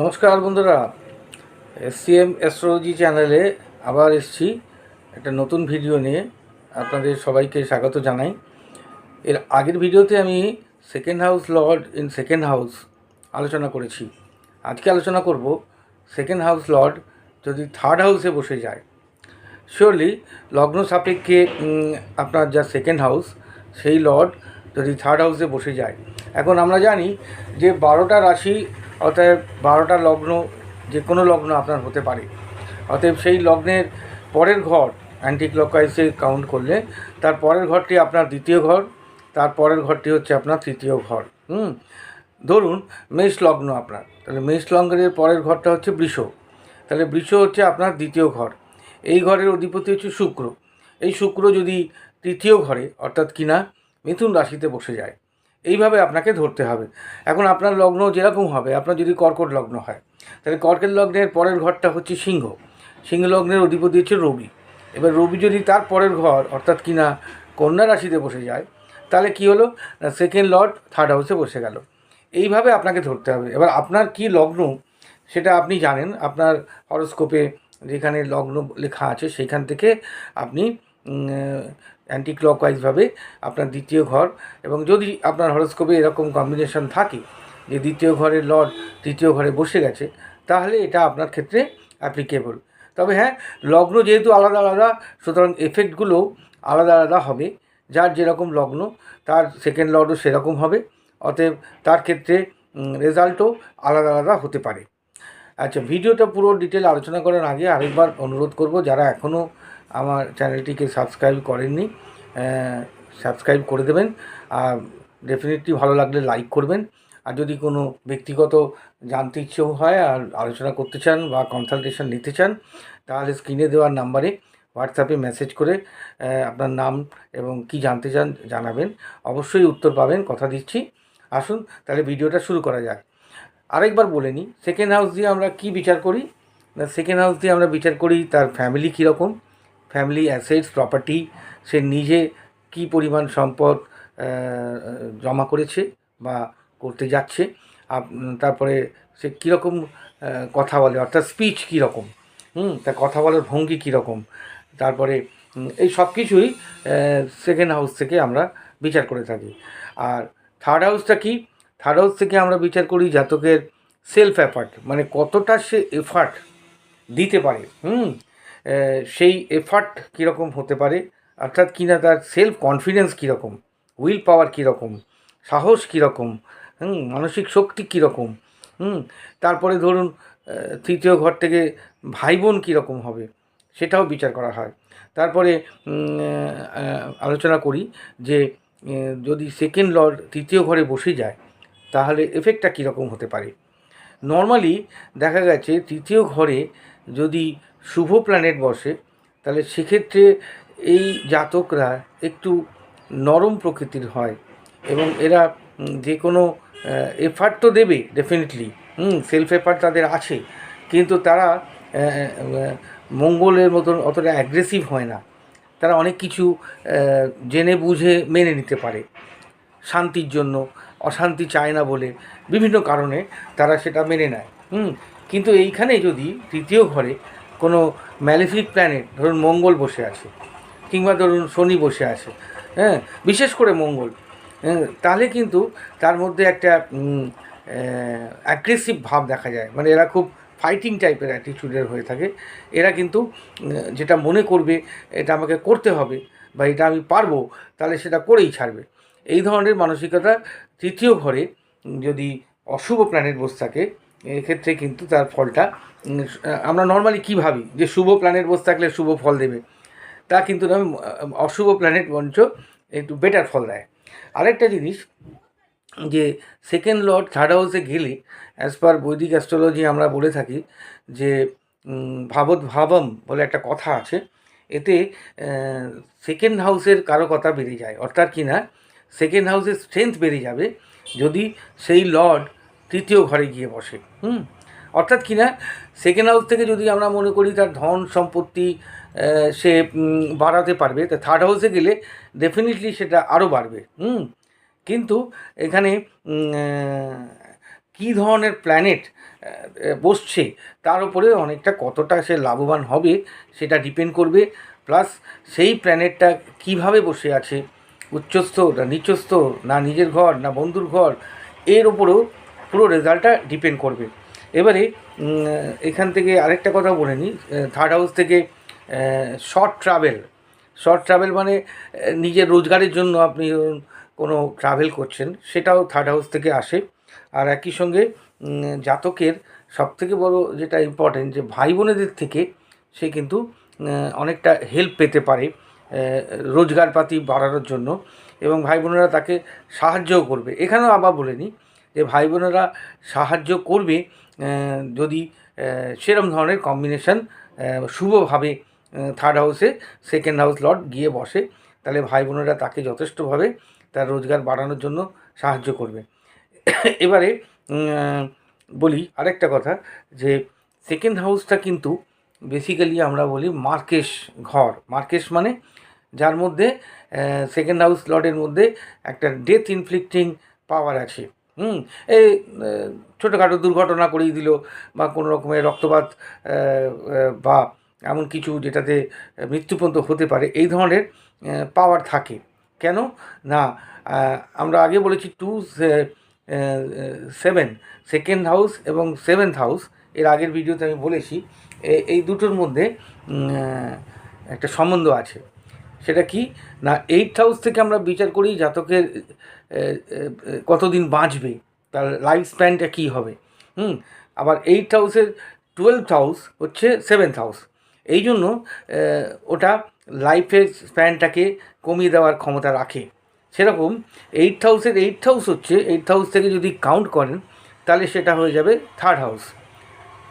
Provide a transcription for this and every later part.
নমস্কার বন্ধুরা। SCM astrology চ্যানেলে আবার এসছি একটা নতুন ভিডিও নিয়ে। আপনাদের সবাইকে স্বাগত জানাই। এর আগের ভিডিওতে আমি second house lord in second house আলোচনা করেছি। আজকে আলোচনা করব সেকেন্ড হাউস লর্ড যদি থার্ড হাউসে বসে যায়। শিওরলি লগ্ন সাপেক্ষে আপনার যা সেকেন্ড হাউস সেই লর্ড যদি থার্ড হাউসে বসে যায়। এখন আমরা জানি যে বারোটা রাশি অতএব বারোটা লগ্ন যে কোনো লগ্ন আপনার হতে পারে। অতএব সেই লগ্নের পরের ঘর অ্যান্টি ক্লকওয়াইজে কাউন্ট করলে, তার পরের ঘরটি আপনার দ্বিতীয় ঘর, তার পরের ঘরটি হচ্ছে আপনার তৃতীয় ঘর। হুম? ধরুন মেষ লগ্ন আপনার, তাহলে মেষ লগ্নের পরের ঘরটা হচ্ছে বৃষ। তাহলে বৃষ হচ্ছে আপনার দ্বিতীয় ঘর। এই ঘরের অধিপতি হচ্ছে শুক্র। এই শুক্র যদি তৃতীয় ঘরে, অর্থাৎ কিনা, মিথুন রাশিতে বসে যায়। এইভাবে আপনাকে ধরতে হবে। এখন আপনার লগ্ন যেরকম হবে, আপনার যদি কর্কট লগ্ন হয়, তাহলে কর্কট লগ্নের পরের ঘরটা হচ্ছে সিংহ। সিংহ লগ্নের অধিপতি হচ্ছে রবি। এবার রবি যদি তার পরের ঘর, অর্থাৎ কিনা কন্যা রাশিতে বসে যায়, তাহলে কি হলো? না সেকেন্ড লর্ড থার্ড হাউসে বসে গেল। এইভাবে আপনাকে ধরতে হবে। এবার আপনার কি লগ্ন, সেটা আপনি জানেন। আপনার হরস্কোপে যেখানে লগ্ন লেখা আছে, সেখান থেকে আপনি অ্যান্টি ক্লকওয়াইজভাবে আপনার দ্বিতীয় ঘর এবং যদি আপনার হরস্কোপে এরকম কম্বিনেশন থাকে যে দ্বিতীয় ঘরের লর্ড তৃতীয় ঘরে বসে গেছে, তাহলে এটা আপনার ক্ষেত্রে অ্যাপ্লিকেবল তবে হ্যাঁ লগ্ন যেহেতু আলাদা আলাদা, সুতরাং এফেক্টগুলো আলাদা আলাদা হবে। যার যেরকম লগ্ন, তার সেকেন্ড লর্ডও সেরকম হবে। অতএব তার ক্ষেত্রে রেজাল্টও আলাদা আলাদা হতে পারে। আচ্ছা ভিডিওটা পুরো ডিটেল আলোচনা করার আগে আরেকবার অনুরোধ করব, যারা এখনও আমার চ্যানেলটিকে সাবস্ক্রাইব করেননি সাবস্ক্রাইব করে দেবেন, আর ডেফিনেটলি ভালো লাগলে লাইক করবেন। আর যদি কোনো ব্যক্তিগত জানতে ইচ্ছেও হয় আর আলোচনা করতে চান বা কনসালটেশন নিতে চান, তাহলে স্ক্রিনে দেওয়ার নাম্বারে হোয়াটসঅ্যাপে মেসেজ করে আপনার নাম এবং কি জানতে চান জানাবেন। অবশ্যই উত্তর পাবেন, কথা দিচ্ছি। আসুন, তাহলে ভিডিওটা শুরু করা যাক। আরেকবার বলে নিই সেকেন্ড হাউস দিয়ে আমরা কি বিচার করি? না সেকেন্ড হাউস দিয়ে আমরা বিচার করি তার ফ্যামিলি কীরকম? ফ্যামিলি অ্যাসেটস প্রপার্টি সে নিজে কি পরিমাণ সম্পদ জমা করেছে বা করতে যাচ্ছে তারপরে সে কীরকম কথা বলে, অর্থাৎ স্পিচ কীরকম, হুম, তার কথা বলার ভঙ্গি কীরকম, তারপরে এই সব কিছুই সেকেন্ড হাউস থেকে আমরা বিচার করে থাকি। আর থার্ড হাউসটা কি? থার্ড হাউস থেকে আমরা বিচার করি জাতকের সেলফ এফার্ট মানে কতটা সে এফার্ট দিতে পারে, হুম সেই এফার্ট কীরকম হতে পারে? অর্থাৎ কিনা তার সেলফ কনফিডেন্স কীরকম? উইল পাওয়ার কীরকম? সাহস কীরকম? হুম, মানসিক শক্তি কীরকম? হুম, তারপরে ধরুন তৃতীয় ঘর থেকে ভাই বোন কীরকম হবে? সেটাও বিচার করা হয়। তারপরে আলোচনা করি যে যদি সেকেন্ড লর্ড তৃতীয় ঘরে বসে যায়, তাহলে এফেক্টটা কীরকম হতে পারে? নর্মালি দেখা গেছে, তৃতীয় ঘরে যদি শুভ প্ল্যানেট বসে, তাহলে সেক্ষেত্রে এই জাতকরা একটু নরম প্রকৃতির হয় এবং এরা যে কোনো এফার্ট তো দেবে ডেফিনেটলি হুম সেলফ এফার্ট তাদের আছে, কিন্তু তারা মঙ্গলের মতন অতটা অ্যাগ্রেসিভ হয় না। তারা অনেক কিছু জেনে বুঝে মেনে নিতে পারে। শান্তির জন্য, অশান্তি চায় না বলে বিভিন্ন কারণে তারা সেটা মেনে নেয়, হুম, কিন্তু এইখানে যদি তৃতীয় ঘরে কোনো ম্যালিফিক প্ল্যানেট ধরুন মঙ্গল বসে আছে কিংবা ধরুন শনি বসে আছে হ্যাঁ? বিশেষ করে মঙ্গল হ্যাঁ, তাহলে কিন্তু তার মধ্যে একটা অ্যাগ্রেসিভ ভাব দেখা যায়। মানে এরা খুব ফাইটিং টাইপের অ্যাটিটিউডের হয়ে থাকে। এরা কিন্তু যেটা মনে করবে এটা আমাকে করতে হবে বা এটা আমি পারব তাহলে সেটা করেই ছাড়বে। এই ধরনের মানসিকতা তৃতীয় ঘরে যদি অশুভ প্ল্যানেট বসে থাকে এক্ষেত্রে কিন্তু তার ফলটা আমরা নর্মালি কী ভাবি? যে শুভ প্ল্যানেট বসে থাকলে শুভ ফল দেবে। তা কিন্তু অশুভ প্ল্যানেট বঞ্চ একটু বেটার ফল দেয়। আরেকটা জিনিস, যে সেকেন্ড লর্ড থার্ড হাউসে গেলে অ্যাজ পার বৈদিক অ্যাস্ট্রোলজি আমরা বলে থাকি, যে ভাবত ভাবম বলে একটা কথা আছে, এতে সেকেন্ড হাউসের কারকতা বেড়ে যায়। অর্থাৎ কি না সেকেন্ড হাউসের স্ট্রেংথ বেড়ে যাবে। যদি সেই লর্ড তৃতীয় ঘরে গিয়ে বসে, হুম? অর্থাৎ কি না সেকেন্ড হাউস থেকে যদি আমরা মনে করি তার ধন সম্পত্তি সে বাড়াতে পারবে, তা থার্ড হাউসে গেলে ডেফিনেটলি সেটা আরও বাড়বে, হুম? কিন্তু এখানে কী ধরনের প্ল্যানেট বসছে, তার উপরে অনেকটা কতটা সে লাভবান হবে, সেটা ডিপেন্ড করবে। প্লাস সেই প্ল্যানেটটা কীভাবে বসে আছে, উচ্চস্থ না নিচস্থ, না নিজের ঘর, না বন্ধুর ঘর, এর ওপরেও পুরো রেজাল্টটা ডিপেন্ড করবে। এবারে এখান থেকে আরেকটা কথা বলে নিই থার্ড হাউস থেকে শর্ট ট্রাভেল শর্ট ট্রাভেল মানে নিজের রোজগারের জন্য আপনি কোনো ট্রাভেল করছেন, সেটাও থার্ড হাউস থেকে আসে। আর একই সঙ্গে জাতকের সবথেকে বড় যেটা ইম্পর্টেন্ট যে ভাই বোনেদের থেকে, সে কিন্তু অনেকটা হেল্প পেতে পারে রোজগারপাতি বাড়ানোর জন্য। এবং ভাই বোনেরা তাকে সাহায্যও করবে। এখানেও আবার বলে নিই যে ভাই বোনেরা সাহায্য করবে যদি সেরম ধরনের কম্বিনেশন শুভভাবে থার্ড হাউসে সেকেন্ড হাউস লট গিয়ে বসে, তাহলে ভাই বোনেরা তাকে যথেষ্টভাবে তার রোজগার বাড়ানোর জন্য সাহায্য করবে। এবারে বলি আরেকটা কথা, যে সেকেন্ড হাউসটা কিন্তু বেসিক্যালি আমরা বলি মার্কেশ ঘর। মার্কেশ মানে যার মধ্যে সেকেন্ড হাউস লটের মধ্যে একটা ডেথ ইনফ্লিক্টিং পাওয়ার আছে। হুম, এই ছোটোখাটো দুর্ঘটনা করিয়ে দিল বা কোনো রকমের রক্তপাত বা এমন কিছু যেটাতে মৃত্যু পর্যন্ত হতে পারে, এই ধরনের পাওয়ার থাকে। কেন? না আমরা আগে বলেছি টু সেভেন সেকেন্ড হাউস এবং সেভেন্থ হাউস এর আগের ভিডিওতে আমি বলেছি এই দুটোর মধ্যে একটা সম্বন্ধ আছে। সেটা কি? না এইট হাউস থেকে আমরা বিচার করি জাতকের কতদিন বাঁচবে, তার লাইফ স্প্যানটা কী হবে? হুম, আবার এইট হাউসের টুয়েলভ হাউস হচ্ছে সেভেন্থ হাউস এই জন্য ওটা লাইফের স্প্যানটাকে কমিয়ে দেওয়ার ক্ষমতা রাখে। সেরকম এইট হাউসের এইট হাউস হচ্ছে এইট হাউস থেকে যদি কাউন্ট করেন, তাহলে সেটা হয়ে যাবে থার্ড হাউস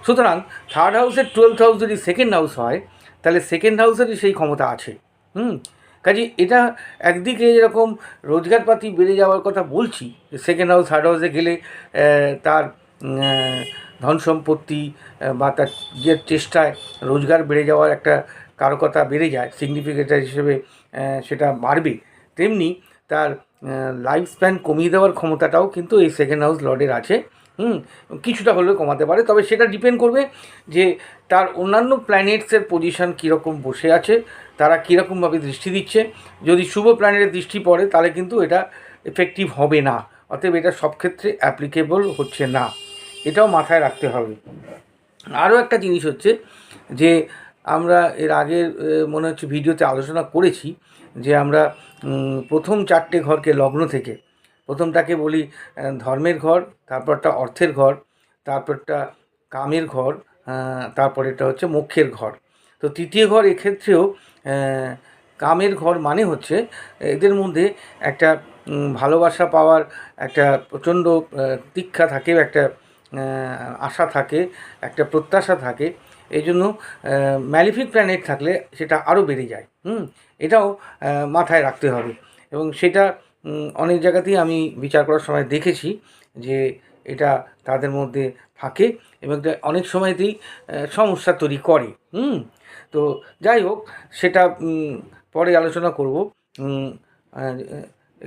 সুতরাং থার্ড হাউসের টুয়েলভ হাউস যদি সেকেন্ড হাউস হয়, তাহলে সেকেন্ড হাউসেরই সেই ক্ষমতা আছে। হুম, কাজে এটা একদিকে যেরকম রোজগারপাতি বেড়ে যাওয়ার কথা বলছি সেকেন্ড হাউস থার্ড হাউসে গেলে তার ধন সম্পত্তি বা তার যে চেষ্টায় রোজগার বেড়ে যাওয়ার একটা কারকতা বেড়ে যায় সিগনিফিকেটার হিসেবে সেটা বাড়বে। তেমনি তার লাইফ স্প্যান কমিয়ে দেওয়ার ক্ষমতাটাও কিন্তু এই সেকেন্ড হাউস লর্ডের আছে। হুম, কিছুটা হলেও কমাতে পারে, তবে সেটা ডিপেন্ড করবে যে তার অন্যান্য প্ল্যানেটসের পজিশন কীরকম বসে আছে তারা কীরকমভাবে দৃষ্টি দিচ্ছে? যদি শুভ প্ল্যানেটের দৃষ্টি পড়ে তাহলে কিন্তু এটা এফেক্টিভ হবে না। অতএব এটা সব ক্ষেত্রে অ্যাপ্লিকেবল হচ্ছে না। এটাও মাথায় রাখতে হবে। আরও একটা জিনিস হচ্ছে যে আমরা এর আগের মনে হচ্ছে ভিডিওতে আলোচনা করেছি যে আমরা প্রথম চারটে ঘরকে লগ্ন থেকে প্রথমটাকে বলি ধর্মের ঘর তারপরটা অর্থের ঘর তারপরটা কামের ঘর আহ, তারপরেরটা হচ্ছে মোক্ষের ঘর। তো তৃতীয় ঘর এক্ষেত্রেও কামের ঘর মানে হচ্ছে, এদের মধ্যে একটা ভালোবাসা পাওয়ার একটা প্রচণ্ড দীক্ষা থাকে, একটা আশা থাকে, একটা প্রত্যাশা থাকে। এই জন্য ম্যালিফিক প্ল্যানেট থাকলে সেটা আরও বেড়ে যায়, হুম? এটাও মাথায় রাখতে হবে। এবং সেটা অনেক জায়গাতেই আমি বিচার করার সময় দেখেছি যে এটা তাদের মধ্যে থাকে এবং অনেক সময়তেই সমস্যা তৈরি করে। হুম? তো যাই হোক, সেটা পরে আলোচনা করব।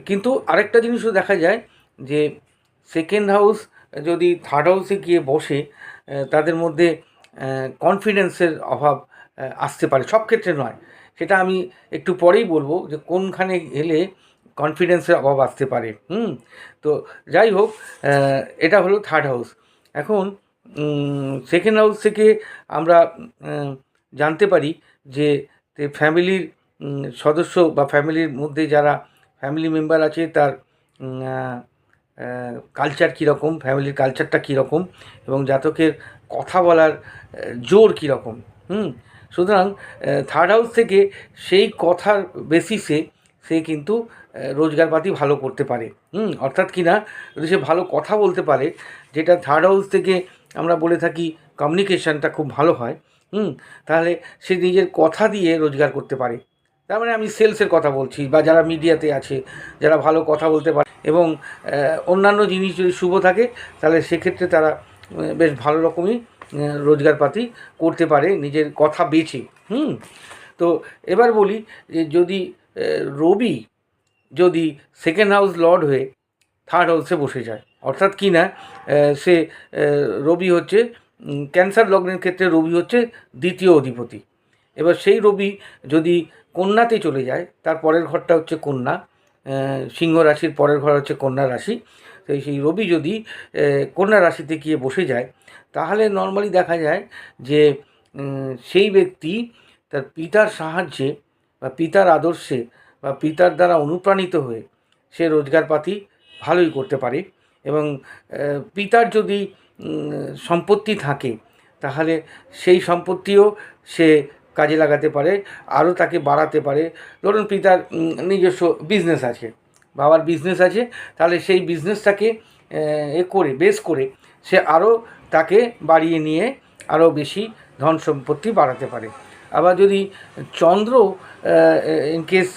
কিন্তু আরেকটা জিনিসও দেখা যায় যে সেকেন্ড হাউস যদি থার্ড হাউসে গিয়ে বসে তাদের মধ্যে কনফিডেন্সের অভাব আসতে পারে। সব ক্ষেত্রে নয়। সেটা আমি একটু পরেই বলব যে কোনখানে গেলে কনফিডেন্সের অভাব আসতে পারে, হুম? তো যাই হোক এটা হলো থার্ড হাউস এখন সেকেন্ড হাউস থেকে আমরা জানতে পারি যে ফ্যামিলির সদস্য বা ফ্যামিলির মধ্যে যারা ফ্যামিলি মেম্বার আছে, তার কালচার কীরকম ফ্যামিলির কালচারটা কীরকম এবং জাতকের কথা বলার জোর কীরকম, হুম? সুতরাং থার্ড হাউস থেকে সেই কথার বেসিসে সে কিন্তু রোজগারপাতি ভালো করতে পারে। হুম, অর্থাৎ কি না, যদি সে ভালো কথা বলতে পারে, যেটা থার্ড হাউস থেকে আমরা বলে থাকি কমিউনিকেশনটা খুব ভালো হয়, হুম, তাহলে সে নিজের কথা দিয়ে রোজগার করতে পারে। তার মানে আমি সেলসের কথা বলছি বা যারা মিডিয়াতে আছে, যারা ভালো কথা বলতে পারে এবং অন্যান্য জিনিস যদি শুভ থাকে, তাহলে সেক্ষেত্রে তারা বেশ ভালো রকমই রোজগারপাতি করতে পারে নিজের কথা বেছে, হুম। তো এবার বলি যে যদি রবি যদি সেকেন্ড হাউস লর্ড হয়ে থার্ড হাউসে বসে যায়, অর্থাৎ কি না সে রবি হচ্ছে ক্যান্সার লগ্নের ক্ষেত্রে রবি হচ্ছে দ্বিতীয় অধিপতি। এবার সেই রবি যদি কন্যাতে চলে যায়, তার পরের ঘরটা হচ্ছে কন্যা সিংহ রাশির পরের ঘর হচ্ছে কন্যা রাশি, তো সেই রবি যদি কন্যা রাশিতে গিয়ে বসে যায়, তাহলে নর্মালি দেখা যায় যে সেই ব্যক্তি তার পিতার সাহায্যে বা পিতার আদর্শে বা পিতার দ্বারা অনুপ্রাণিত হয়ে সে রোজগারপাতি ভালোই করতে পারে এবং পিতার যদি সম্পত্তি থাকে, তাহলে সেই সম্পত্তিও সে কাজে লাগাতে পারে, আরও তাকে বাড়াতে পারে। ধরুন পিতার নিজস্ব বিজনেস আছে, বাবার বিজনেস আছে, তাহলে সেই বিজনেসটাকে এ করে বেস করে সে আরও তাকে বাড়িয়ে নিয়ে আরও বেশি ধন সম্পত্তি বাড়াতে পারে। আবার যদি চন্দ্র ইন কেস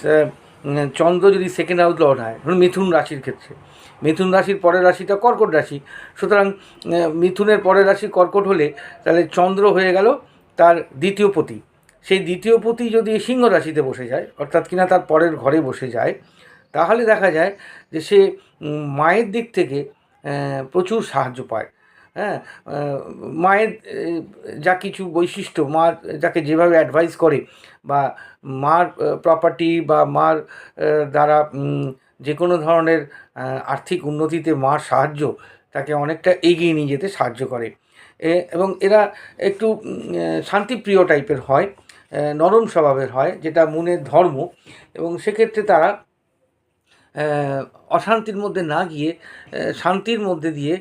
চন্দ্র যদি সেকেন্ড হাউস লর্ড হয়, ধরুন মিথুন রাশির ক্ষেত্রে। মিথুন রাশির পরের রাশিটা কর্কট রাশি। সুতরাং মিথুনের পরের রাশি কর্কট হলে, তাহলে চন্দ্র হয়ে গেল তার দ্বিতীয় পতি। সেই দ্বিতীয় পতি যদি সিংহ রাশিতে বসে যায়, অর্থাৎ কিনা তার পরের ঘরে বসে যায়, তাহলে দেখা যায় যে সে মায়ের দিক থেকে প্রচুর সাহায্য পায়। হ্যাঁ মায়ের যা কিছু বৈশিষ্ট্য মা যাকে যেভাবে অ্যাডভাইস করে বা মার প্রপার্টি বা মার দ্বারা যে কোনো ধরনের আর্থিক উন্নতিতে মার সাহায্য, তাকে অনেকটা এগিয়ে নিয়ে যেতে সাহায্য করে। এবং এরা একটু শান্তিপ্রিয় টাইপের হয় নরম স্বভাবের হয়, যেটা মনের ধর্ম, এবং সেক্ষেত্রে তারা অশান্তির মধ্যে না গিয়ে শান্তির মধ্যে দিয়ে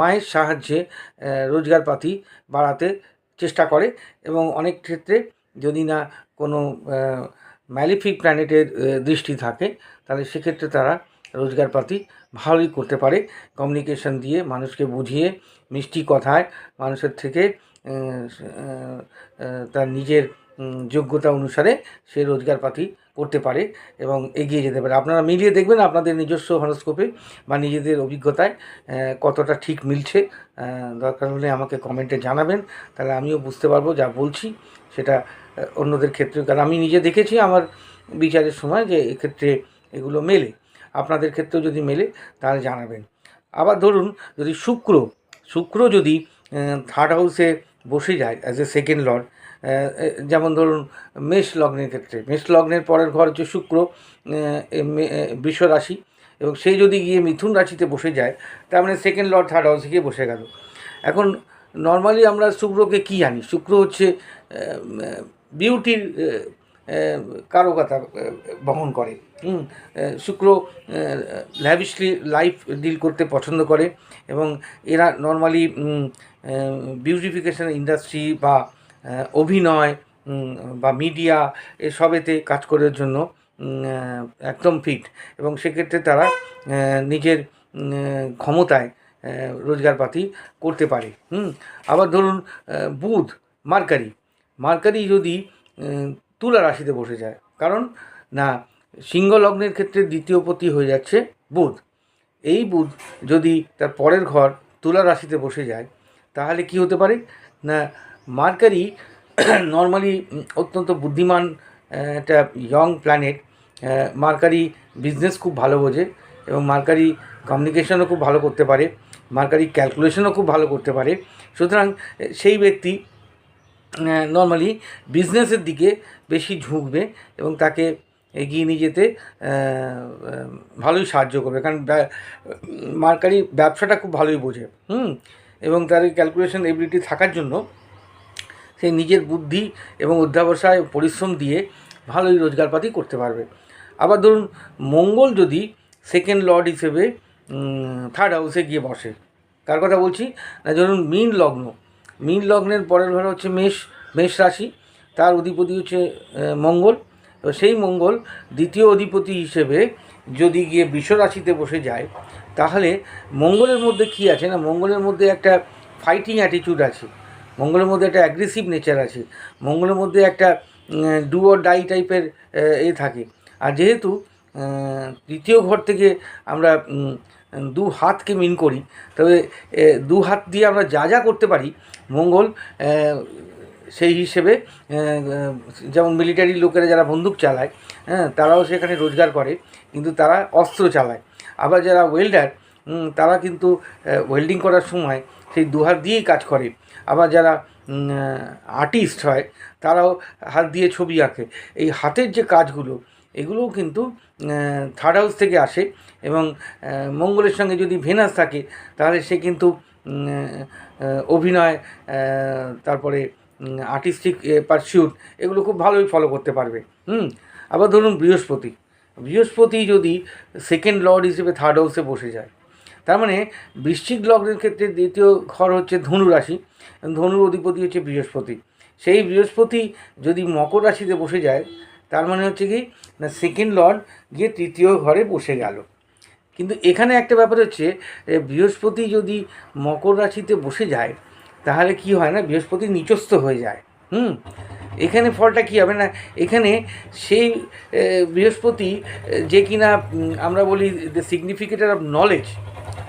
মায়ের সাহায্যে রোজগারপাতি বাড়াতে চেষ্টা করে এবং অনেক ক্ষেত্রে যদি না কোনো ম্যালিফিক প্ল্যানেটের দৃষ্টি থাকে, তাহলে সেক্ষেত্রে তারা রোজগারপাতি ভালোই করতে পারে। কমিউনিকেশন দিয়ে মানুষকে বুঝিয়ে মিষ্টি কথায় মানুষের থেকে তার নিজের যোগ্যতা অনুসারে সে রোজগারপাতি করতে পারে এবং এগিয়ে যেতে পারে। আপনারা মিলিয়ে দেখবেন আপনাদের নিজস্ব হরস্কোপে বা নিজেদের অভিজ্ঞতায় কতটা ঠিক মিলছে। দরকার হলে আমাকে কমেন্টে জানাবেন। তাহলে আমিও বুঝতে পারব যা বলছি, সেটা অন্যদের ক্ষেত্রে কারণ আমি নিজে দেখেছি আমার বিচারের সময় যে এক্ষেত্রে এগুলো মেলে। আপনাদের ক্ষেত্রেও যদি মেলে, তাহলে জানাবেন। আবার ধরুন, যদি শুক্র শুক্র যদি থার্ড হাউসে বসে যায় অ্যাজ এ সেকেন্ড লর্ড যেমন ধরুন মেষ লগ্নের ক্ষেত্রে, মেষ লগ্নের পরের ঘর হচ্ছে শুক্র বৃষ রাশি এবং সেই যদি গিয়ে মিথুন রাশিতে বসে যায়, তার মানে সেকেন্ড লর্ড থার্ড হাউসে গিয়ে বসে গেল। এখন নর্মালি আমরা শুক্রকে কী জানি শুক্র হচ্ছে বিউটির কারকতা বহন করে। শুক্র ল্যাভিশলি লাইফ ডিল করতে পছন্দ করে এবং এরা নর্মালি বিউটিফিকেশন ইন্ডাস্ট্রি বা অভিনয় বা মিডিয়া এসবেতে কাজ করার জন্য একদম ফিট এবং সেক্ষেত্রে তারা নিজের ক্ষমতায় রোজগারপাতি করতে পারে। হুম? আবার ধরুন বুধ, মার্কারি। মার্কারি যদি তুলা রাশিতে বসে যায়, কারণ, না, সিংহ লগ্নের ক্ষেত্রে দ্বিতীয় পতি হয়ে যাচ্ছে বুধ। এই বুধ যদি তার পরের ঘর তুলা রাশিতে বসে যায়, তাহলে কি হতে পারে? না মার্কারি নর্মালি অত্যন্ত বুদ্ধিমান একটা ইয়ং প্ল্যানেট মার্কারি বিজনেস খুব ভালো বোঝে এবং মার্কারি কমিউনিকেশনও খুব ভালো করতে পারে, মার্কারি ক্যালকুলেশনও খুব ভালো করতে পারে। সুতরাং সেই ব্যক্তি নর্মালি বিজনেসের দিকে বেশি ঝুঁকবে এবং তাকে এগিয়ে নিয়ে যেতে ভালোই সাহায্য করবে। কারণ মার্কারি ব্যবসাটা খুব ভালোই বোঝে, হুম? এবং তার ক্যালকুলেশন এবিলিটি থাকার জন্য সে নিজের বুদ্ধি এবং অধ্যাবসায় পরিশ্রম দিয়ে ভালোই রোজগারপাতি করতে পারবে। আবার ধরুন, মঙ্গল যদি সেকেন্ড লর্ড হিসেবে থার্ড হাউসে গিয়ে বসে, কার কথা বলছি? ধরুন মীন লগ্ন। মীন লগ্নের পরের ঘর হচ্ছে মেষ মেষ রাশি, তার অধিপতি হচ্ছে মঙ্গল। সেই মঙ্গল দ্বিতীয় অধিপতি হিসেবে যদি গিয়ে বিশ্বরাশিতে বসে যায়, তাহলে মঙ্গলের মধ্যে কি আছে না? মঙ্গলের মধ্যে একটা ফাইটিং অ্যাটিটিউড আছে। মঙ্গলের মধ্যে একটা অ্যাগ্রেসিভ নেচার আছে, মঙ্গলের মধ্যে একটা ডু অর ডাই টাইপের এ থাকে। আর যেহেতু তৃতীয় ঘর থেকে আমরা দু হাতকে মিন করি, তবে দু হাত দিয়ে আমরা যা যা করতে পারি, মঙ্গল সেই হিসেবে যেমন মিলিটারি লোকেরা যারা বন্দুক চালায় হ্যাঁ তারাও সেখানে রোজগার করে, কিন্তু তারা অস্ত্র চালায়। আবার যারা ওয়েল্ডার তারা কিন্তু ওয়েল্ডিং করার সময় সেই দু হাত দিয়েই কাজ করে। আবার যারা আর্টিস্ট হয়, তারাও হাত দিয়ে ছবি আঁকে। এই হাতের যে কাজগুলো, এগুলোও কিন্তু থার্ড হাউস থেকে আসে এবং মঙ্গলের সঙ্গে যদি ভেনাস থাকে, তাহলে সে কিন্তু অভিনয় তারপরে আর্টিস্টিক পারসিউট এগুলো খুব ভালোই ফলো করতে পারবে। হুম? আবার ধরুন বৃহস্পতি। বৃহস্পতি যদি সেকেন্ড লর্ড হিসেবে থার্ড হাউসে বসে যায় তার মানে বৃশ্চিক লগ্নের ক্ষেত্রে দ্বিতীয় ঘর হচ্ছে ধনু রাশি ধনুর অধিপতি হচ্ছে বৃহস্পতি। সেই বৃহস্পতি যদি মকর রাশিতে বসে যায়, তার মানে হচ্ছে কি, না সেকেন্ড লর্ড গিয়ে তৃতীয় ঘরে বসে গেল। কিন্তু এখানে একটা ব্যাপার হচ্ছে বৃহস্পতি যদি মকর রাশিতে বসে যায়, তাহলে কি হয় না, বৃহস্পতি নিচস্থ হয়ে যায়। হুম? এখানে ফলটা কী হবে না, এখানে সেই বৃহস্পতি যে কিনা আমরা বলি দ্য সিগনিফিকেটার অফ নলেজ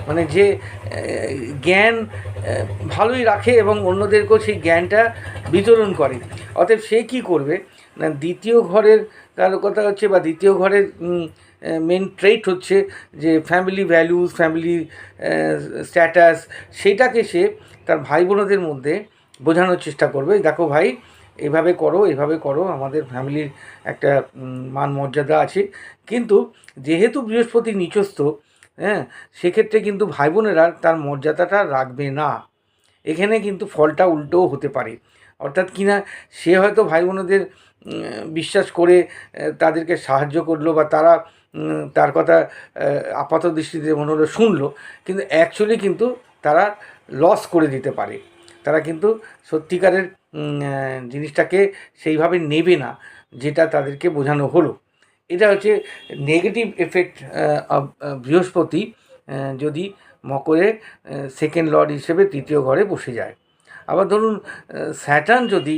মানে যে জ্ঞান ভালোই রাখে এবং অন্যদেরকেও সেই জ্ঞানটা বিতরণ করে। অতএব সে কী করবে? না, দ্বিতীয় ঘরের কারও কথা হচ্ছে বা দ্বিতীয় ঘরের মেন ট্রেট হচ্ছে যে ফ্যামিলি ভ্যালুস ফ্যামিলি স্ট্যাটাস সেটাকে সে তার ভাই বোনদের মধ্যে বোঝানোর চেষ্টা করবে। দেখো ভাই, এভাবে করো এভাবে করো, আমাদের ফ্যামিলির একটা মান মর্যাদা আছে। কিন্তু যেহেতু বৃহস্পতি নিচস্থ হ্যাঁ সেক্ষেত্রে কিন্তু ভাই বোনেরা তার মর্যাদাটা রাখবে না। এখানে কিন্তু ফলটা উল্টোও হতে পারে। অর্থাৎ কিনা সে হয়তো ভাই বোনদের বিশ্বাস করে তাদেরকে সাহায্য করল বা তারা তার কথা আপাত দৃষ্টিতে মনে হলো শুনলো, কিন্তু অ্যাকচুয়ালি কিন্তু তারা লস করে দিতে পারে। তারা কিন্তু সত্যিকারের জিনিসটাকে সেইভাবে নেবে না, যেটা তাদেরকে বোঝানো হলো। এটা হচ্ছে নেগেটিভ এফেক্ট বৃহস্পতি যদি মকরে সেকেন্ড লর্ড হিসেবে তৃতীয় ঘরে বসে যায়। আবার ধরুন স্যাটার্ন যদি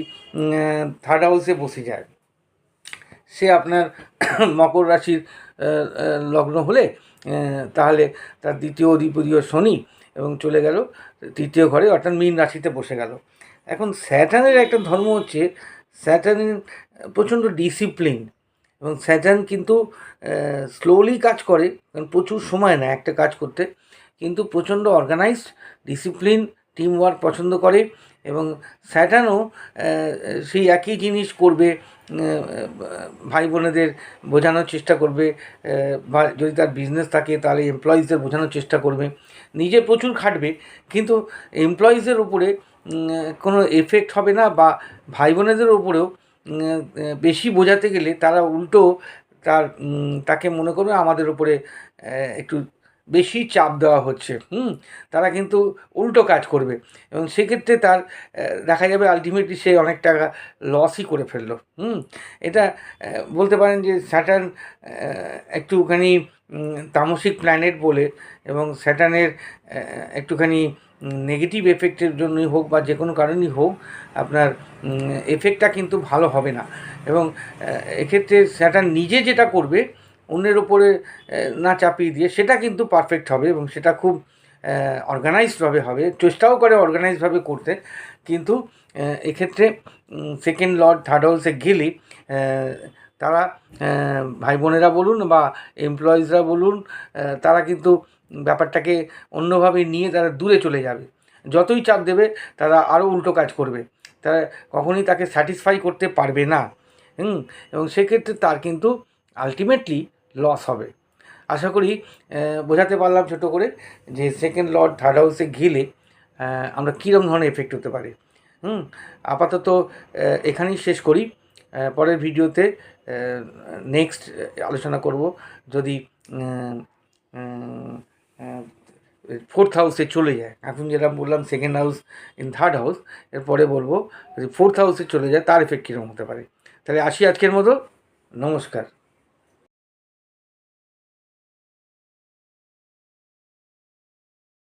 থার্ড হাউসে বসে যায়, সে আপনার মকর রাশির লগ্ন হলে তাহলে তার দ্বিতীয় অধিপতিও শনি এবং চলে গেল তৃতীয় ঘরে, অর্থাৎ মীন রাশিতে বসে গেল। এখন স্যাটার্নের একটা ধর্ম হচ্ছে স্যাটার্ন প্রচণ্ড ডিসিপ্লিন এবং স্যাটার্ন কিন্তু স্লোলি কাজ করে, কারণ প্রচুর সময় নেয় একটা কাজ করতে। কিন্তু প্রচণ্ড অর্গানাইজড ডিসিপ্লিন টিম ওয়ার্ক পছন্দ করে এবং স্যাটার্নও সেই একই জিনিস করবে ভাই বোনেদের বোঝানোর চেষ্টা করবে বা যদি তার বিজনেস থাকে তাহলে এমপ্লয়িজদের বোঝানোর চেষ্টা করবে। নিজে প্রচুর খাটবে, কিন্তু এমপ্লয়িজের উপরে কোনো এফেক্ট হবে না বা ভাই বোনেদের উপরেও বেশি বোঝাতে গেলে তারা উল্টো তার তাকে মনে করবে আমাদের উপরে একটু বেশি চাপ দেওয়া হচ্ছে। হুম? তারা কিন্তু উল্টো কাজ করবে। এবং সেক্ষেত্রে তার দেখা যাবে আলটিমেটলি সে অনেক টাকা লসই করে ফেলল। হুম? এটা বলতে পারেন যে স্যাটার্ন একটুখানি তামসিক প্ল্যানেট বলে এবং স্যাটার্নের একটুখানি নেগেটিভ এফেক্টের জন্যই হোক বা যে কোনো কারণেই হোক, আপনার এফেক্টটা কিন্তু ভালো হবে না। এবং এক্ষেত্রে স্যাটার্ন নিজে যেটা করবে, অন্যের ওপরে না চাপিয়ে দিয়ে সেটা কিন্তু পারফেক্ট হবে এবং সেটা খুব অর্গানাইজডভাবে হবে। চেষ্টাও করে অর্গানাইজভাবে করতে। কিন্তু এক্ষেত্রে সেকেন্ড লর্ড থার্ড হাউসে গেলে তারা ভাই বোনেরা বলুন বা এমপ্লয়িজরা বলুন তারা কিন্তু ব্যাপারটাকে অন্যভাবে নিয়ে তারা দূরে চলে যাবে। যতই চাপ দেবে, তারা আরও উল্টো কাজ করবে। তারা কখনোই তাকে স্যাটিসফাই করতে পারবে না। হুম? এবং সেক্ষেত্রে তার কিন্তু আলটিমেটলি লস হবে। আশা করি বোঝাতে পারলাম ছোটো করে যে সেকেন্ড লর্ড থার্ড হাউসে গেলে আমরা কীরকম ধরনের এফেক্ট হতে পারে। হুম? আপাতত এখানেই শেষ করি। পরের ভিডিওতে নেক্সট আলোচনা করব। যদি ফোর্থ হাউসে চলে যায়। এখন যেটা বললাম second house in third house এরপরে বলব যদি ফোর্থ হাউসে চলে যায়, তার এফেক্ট কীরকম হতে পারে? তাহলে আসি আজকের মতো। নমস্কার।